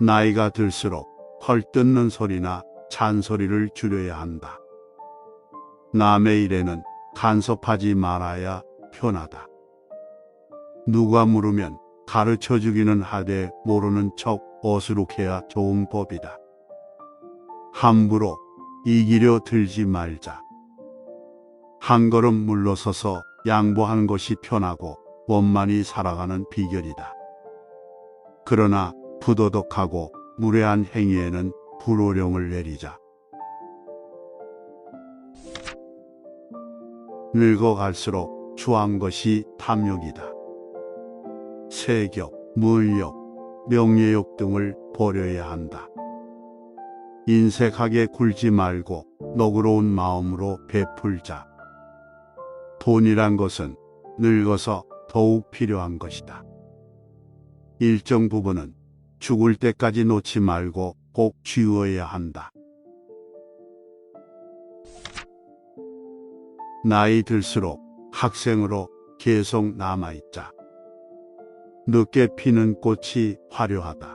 나이가 들수록 헐뜯는 소리나 잔소리를 줄여야 한다. 남의 일에는 간섭하지 말아야 편하다. 누가 물으면 가르쳐 주기는 하되 모르는 척 어수룩해야 좋은 법이다. 함부로 이기려 들지 말자. 한 걸음 물러서서 양보하는 것이 편하고 원만히 살아가는 비결이다. 그러나 부도덕하고 무례한 행위에는 불호령을 내리자. 늙어갈수록 추한 것이 탐욕이다. 세격, 물욕, 명예욕 등을 버려야 한다. 인색하게 굴지 말고 너그러운 마음으로 베풀자. 돈이란 것은 늙어서 더욱 필요한 것이다. 일정 부분은 죽을 때까지 놓지 말고 꼭 쥐어야 한다. 나이 들수록 학생으로 계속 남아있자. 늦게 피는 꽃이 화려하다.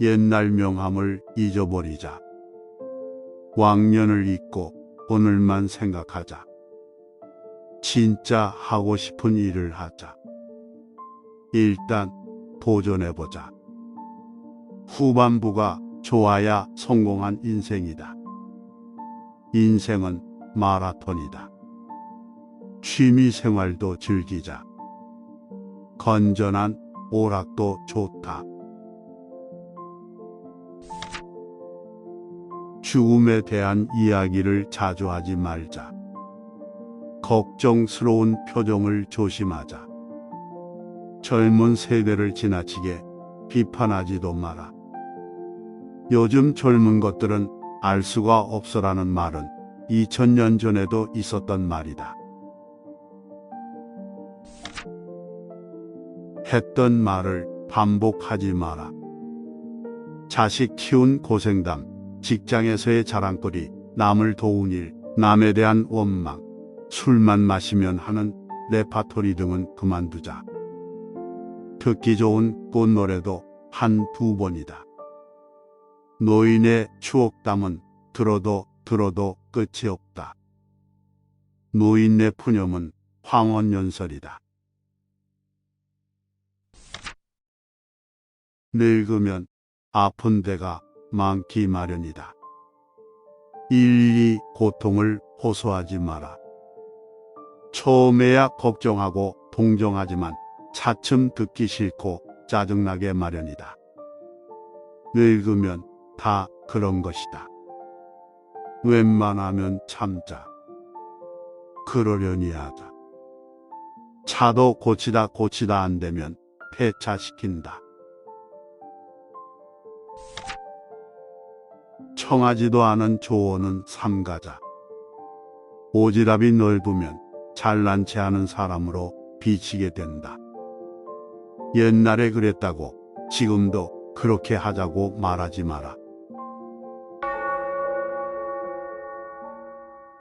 옛날 명함을 잊어버리자. 왕년을 잊고 오늘만 생각하자. 진짜 하고 싶은 일을 하자. 일단 도전해보자. 후반부가 좋아야 성공한 인생이다. 인생은 마라톤이다. 취미 생활도 즐기자. 건전한 오락도 좋다. 죽음에 대한 이야기를 자주 하지 말자. 걱정스러운 표정을 조심하자. 젊은 세대를 지나치게 비판하지도 마라. 요즘 젊은 것들은 알 수가 없어라는 말은 2000년 전에도 있었던 말이다. 했던 말을 반복하지 마라. 자식 키운 고생담, 직장에서의 자랑거리, 남을 도운 일, 남에 대한 원망, 술만 마시면 하는 레파토리 등은 그만두자. 듣기 좋은 꽃노래도 한 두 번이다. 노인의 추억담은 들어도 들어도 끝이 없다. 노인의 푸념은 황혼연설이다. 늙으면 아픈 데가 많기 마련이다. 일일이 고통을 호소하지 마라. 처음에야 걱정하고 동정하지만 차츰 듣기 싫고 짜증나게 마련이다. 늙으면 다 그런 것이다. 웬만하면 참자. 그러려니 하자. 차도 고치다 고치다 안 되면 폐차시킨다. 청하지도 않은 조언은 삼가자. 오지랖이 넓으면 잘난 체 하는 사람으로 비치게 된다. 옛날에 그랬다고 지금도 그렇게 하자고 말하지 마라.